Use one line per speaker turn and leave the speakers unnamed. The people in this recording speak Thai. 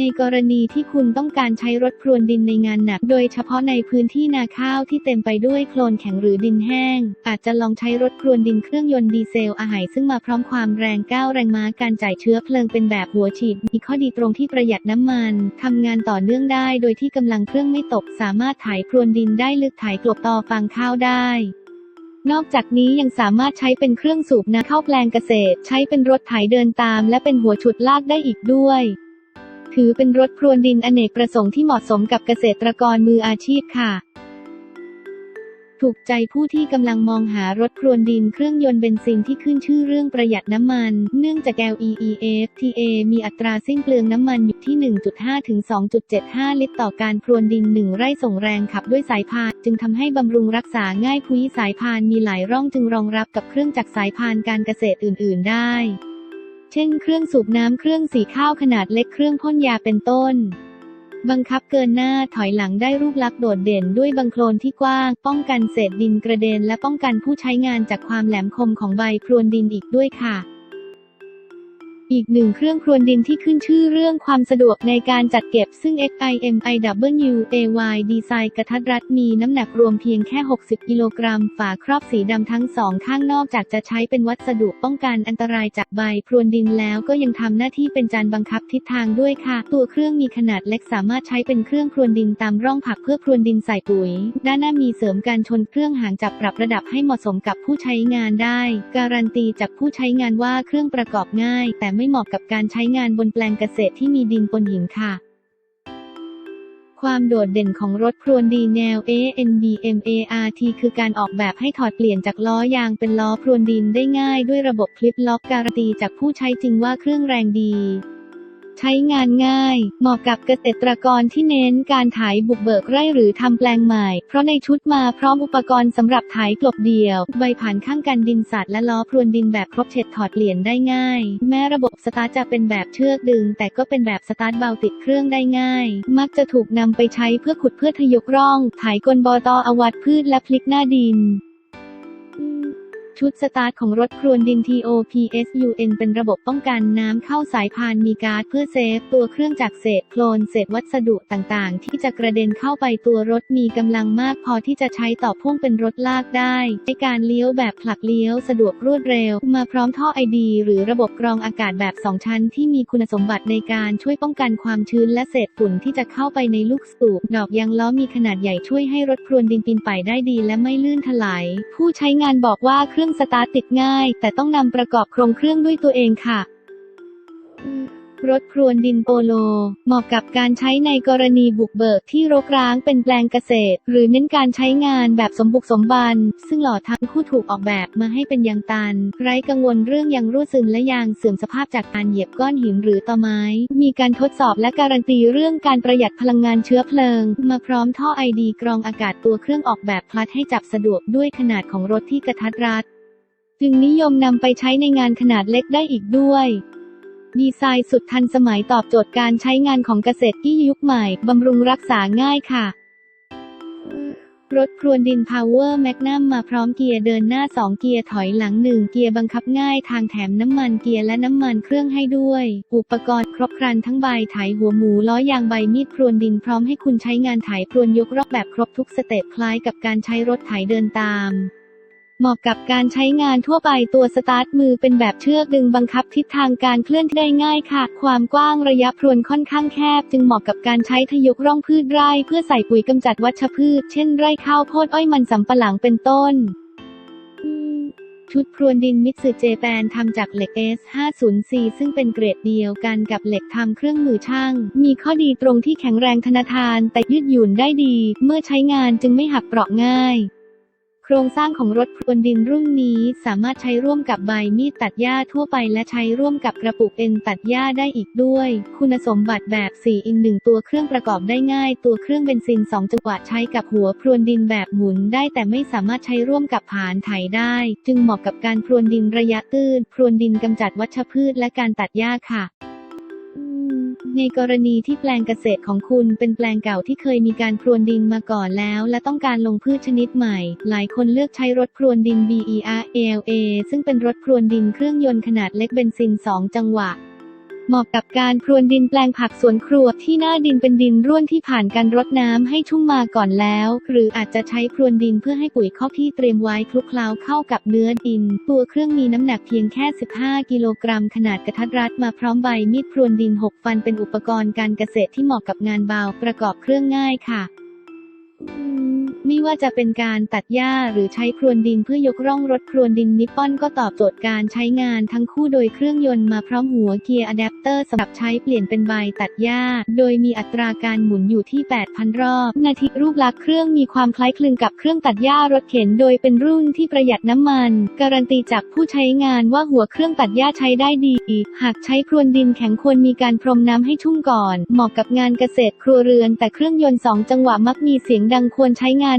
ในกรณีที่คุณต้องการใช้รถพรวนดินในงานหนัก โดยเฉพาะในพื้นที่นาข้าวที่เต็มไปด้วยโคลนแข็งหรือดินแห้ง อาจจะลองใช้รถพรวนดินเครื่องยนต์ดีเซลอาหายซึ่งมาพร้อมความแรงก้าวแรงม้าการจ่ายเชื้อเพลิงเป็นแบบหัวฉีด มีข้อดีตรงที่ประหยัดน้ำมันทำงานต่อเนื่องได้ โดยที่กำลังเครื่องไม่ตก สามารถถ่ายพรวนดินได้ลึกถ่ายกลบต่อฟางข้าวได้นอกจากนี้ยังสามารถใช้เป็นเครื่องสูบน้ำเข้าแปลงเกษตร ใช้เป็นรถไถเดินตาม และเป็นหัวฉุดลากได้อีกด้วย ถือเป็นรถพรวนดินอเนกประสงค์ที่เหมาะสมกับเกษตรกรมืออาชีพค่ะ ถูกใจผู้ที่กำลังมองหารถพรวนดินเครื่องยนต์เบนซินที่ขึ้นชื่อเรื่องประหยัดน้ำมัน เนื่องจาก LEEFTA มีอัตราสิ้นเปลืองน้ำมันอยู่ที่ 1.5 ถึง 2.75 ลิตรต่อการพรวนดิน 1 ไร่ส่งแรงขับด้วยสายพาน จึงทำให้บำรุงรักษาง่ายพุ้ยสายพานมีหลายร่องจึงรองรับกับเครื่องจักรสายพานการเกษตรอื่น ๆ ได้ เช่น เครื่องสูบน้ำเครื่องสีข้าวขนาดเล็กเครื่องพ่นยาเป็นต้น บังคับเกินหน้าถอยหลังได้รูปลักษณ์โดดเด่นด้วยบังโคลนที่กว้าง ป้องกันเศษดินกระเด็นและป้องกันผู้ใช้งานจากความแหลมคมของใบพรวนดินอีกด้วยค่ะ อีกหนึ่งเครื่องพรวนดินที่ขึ้นชื่อเรื่องความสะดวกในการจัดเก็บซึ่ง XIMIWAY ดีไซน์กระทัดรัดมีน้ำหนักรวมเพียงแค่ 60 กิโลกรัม ฝาครอบสีดำทั้งสองข้างนอกจากจะใช้เป็นวัสดุป้องกันอันตรายจากใบพรวนดินแล้วก็ยังทำหน้าที่เป็นจานบังคับทิศทางด้วยค่ะ ตัวเครื่องมีขนาดเล็กสามารถใช้เป็นเครื่องพรวนดินตามร่องผักเพื่อพรวนดินใส่ปุ๋ย ด้านหน้ามีเสริมการชนเครื่องหางจับปรับระดับให้เหมาะสมกับผู้ใช้งานได้ การันตีจากผู้ใช้งานว่าเครื่องประกอบง่าย แต่ไม่เหมาะกับการใช้งานบนแปลงเกษตรที่มีดินปนหินค่ะ ความโดดเด่นของรถพรวนดีแนว A N D M A R T คือการออกแบบให้ถอดเปลี่ยนจากล้อยางเป็นล้อพรวนดินได้ง่ายด้วยระบบคลิปล็อกการันตีจากผู้ใช้จริงว่าเครื่องแรงดี ใช้งานง่าย เหมาะกับเกษตรกรที่เน้นการถ่ายบุกเบิกไร่หรือทำแปลงใหม่ เพราะในชุดมาพร้อมอุปกรณ์สำหรับถ่ายกลบเดี่ยว ใบผ่านข้างกันดินสัตว์และล้อพรวนดินแบบครบเฉดถอดเปลี่ยนได้ง่าย แม้ระบบสตาร์ทจะเป็นแบบเชือกดึง แต่ก็เป็นแบบสตาร์ทเบาติดเครื่องได้ง่าย มักจะถูกนำไปใช้เพื่อขุดเพื่อทยกร่อง ถ่ายกลบอตออวัดพืชและพลิกหน้าดิน ชุดสตาร์ทของรถพรวนดิน TOPSUN เป็นระบบป้องกันน้ำเข้าสายพานมีการ์ดเพื่อเซฟ ตัวเครื่องจากเศษโคลนเศษวัสดุต่างๆ ที่จะกระเด็นเข้าไปตัวรถมีกำลังมากพอที่จะใช้ต่อพ่วงเป็นรถลากได้ในการเลี้ยวแบบผลักเลี้ยวสะดวกรวดเร็ว มาพร้อมท่อไอดีหรือระบบกรองอากาศแบบ 2 ชั้น ที่มีคุณสมบัติในการช่วยป้องกันความชื้นและเศษฝุ่นที่จะเข้าไปในลูกสูบดอกยางล้อมีขนาดใหญ่ช่วยให้รถพรวนดินปีนป่ายได้ดี และไม่ลื่นถลายผู้ใช้งานบอกว่าเครื่องสตาร์ทติดง่าย แต่ต้องนำประกอบโครงเครื่องด้วยตัวเองค่ะ รถพรวนดินโปโล เหมาะกับการใช้ในกรณีบุกเบิกที่รกร้างเป็นแปลงเกษตร หรือเน้นการใช้งานแบบสมบุกสมบัน ซึ่งหล่อทั้งคู่ถูกออกแบบมาให้เป็นยางตัน ไร้กังวลเรื่องยางรั่วซึมและยางเสื่อมสภาพจากการเหยียบก้อนหินหรือตอไม้ มีการทดสอบและการันตีเรื่องการประหยัดพลังงานเชื้อเพลิง มาพร้อมท่อไอดีกรองอากาศตัวเครื่องออกแบบพลัดให้จับสะดวกด้วยขนาดของรถที่กระทัดรัด จึงนิยมนำไปใช้ในงานขนาดเล็กได้อีกด้วย ดีไซน์สุดทันสมัยตอบโจทย์การใช้งานของเกษตรที่ยุคใหม่ บำรุงรักษาง่ายค่ะ รถพรวนดิน Power Magnum มาพร้อมเกียร์เดินหน้า 2 เกียร์ถอยหลัง 1 เกียร์บังคับง่ายทางแถมน้ำมันเกียร์และน้ำมันเครื่องให้ด้วย อุปกรณ์ครบครันทั้งใบไถหัวหมูล้อยางใบมีดพรวนดินพร้อมให้คุณใช้งานไถพรวนยกรอบแบบครบทุกสเต็ปคล้ายกับการใช้รถไถเดินตาม เหมาะกับการใช้งานทั่วไปตัวสตาร์ทมือเป็นแบบเชือกดึงบังคับทิศทางการเคลื่อนที่ได้ง่ายค่ะ ความกว้างระยะพรวนค่อนข้างแคบ จึงเหมาะกับการใช้ทยกร่องพืชไร่เพื่อใส่ปุ๋ยกำจัดวัชพืช เช่นไร่ข้าวโพดอ้อยมันสำปะหลังเป็นต้นชุดพรวนดินมิตสึเจแปนทำจากเหล็ก S504 ซึ่งเป็นเกรดเดียวกันกับเหล็กทำเครื่องมือช่าง มีข้อดีตรงที่แข็งแรงทนทานแต่ยืดหยุ่นได้ดี เมื่อใช้งานจึงไม่หักเปราะง่าย ครงสร้างของรถพรวนดินรุ่นนี้สามารถใช้ร่วมกับใบมีดตัดหญ้าทั่วไปและใช้ร่วมกับกระปุกเอ็นตัดหญ้าได้อีกด้วย คุณสมบัติแบบ 4 อิน 1 ตัวเครื่องประกอบได้ง่าย ตัวเครื่องเบนซิน 2 จังหวะใช้กับหัวพรวนดินแบบหมุนได้แต่ไม่สามารถใช้ร่วมกับผานไถได้ จึงเหมาะกับการพรวนดินระยะตื้น พรวนดินกำจัดวัชพืชและการตัดหญ้าค่ะ ในกรณีที่แปลงเกษตรของคุณเป็นแปลงเก่าที่เคยมีการพรวนดินมาก่อนแล้ว และต้องการลงพืชชนิดใหม่ หลายคนเลือกใช้รถพรวนดิน BERLA ซึ่งเป็นรถพรวนดินเครื่องยนต์ขนาดเล็กเบนซิน 2 จังหวะ เหมาะกับการพรวนดินแปลงผักสวนครัวที่หน้าดินเป็นดินร่วนที่ผ่านการรดน้ำให้ชุ่มมาก่อนแล้ว หรืออาจจะใช้พรวนดินเพื่อให้ปุ๋ยคอกที่เตรียมไว้คลุกเคล้าเข้ากับเนื้อดิน ตัวเครื่องมีน้ำหนักเพียงแค่ 15 กิโลกรัม ขนาดกระทัดรัดมาพร้อมใบมีดพรวนดิน 6 ฟันเป็นอุปกรณ์การเกษตรที่เหมาะกับงานเบาประกอบเครื่องง่ายค่ะ ไม่ว่าจะเป็นการตัดหญ้าหรือใช้พรวนดินเพื่อยกร่องรถพรวนดินนิปปอนก็ตอบโจทย์การใช้งานทั้งคู่โดยเครื่องยนต์มาพร้อมหัวเกียร์อะแดปเตอร์สำหรับใช้เปลี่ยนเป็นใบตัดหญ้า โดยมีอัตราการหมุนอยู่ที่ 8,000 รอบ นาทีรูปลักษณ์เครื่องมีความคล้ายคลึงกับเครื่องตัดหญ้ารถเข็นโดยเป็นรุ่นที่ประหยัดน้ำมัน การันตีจากผู้ใช้งานว่าหัวเครื่องตัดหญ้าใช้ได้ดี หากใช้พรวนดินแข็งควรมีการพรมน้ำให้ชุ่มก่อน เหมาะกับงานเกษตรครัวเรือน แต่เครื่องยนต์สองจังหวะมักมีเสียงดังควรใช้งาน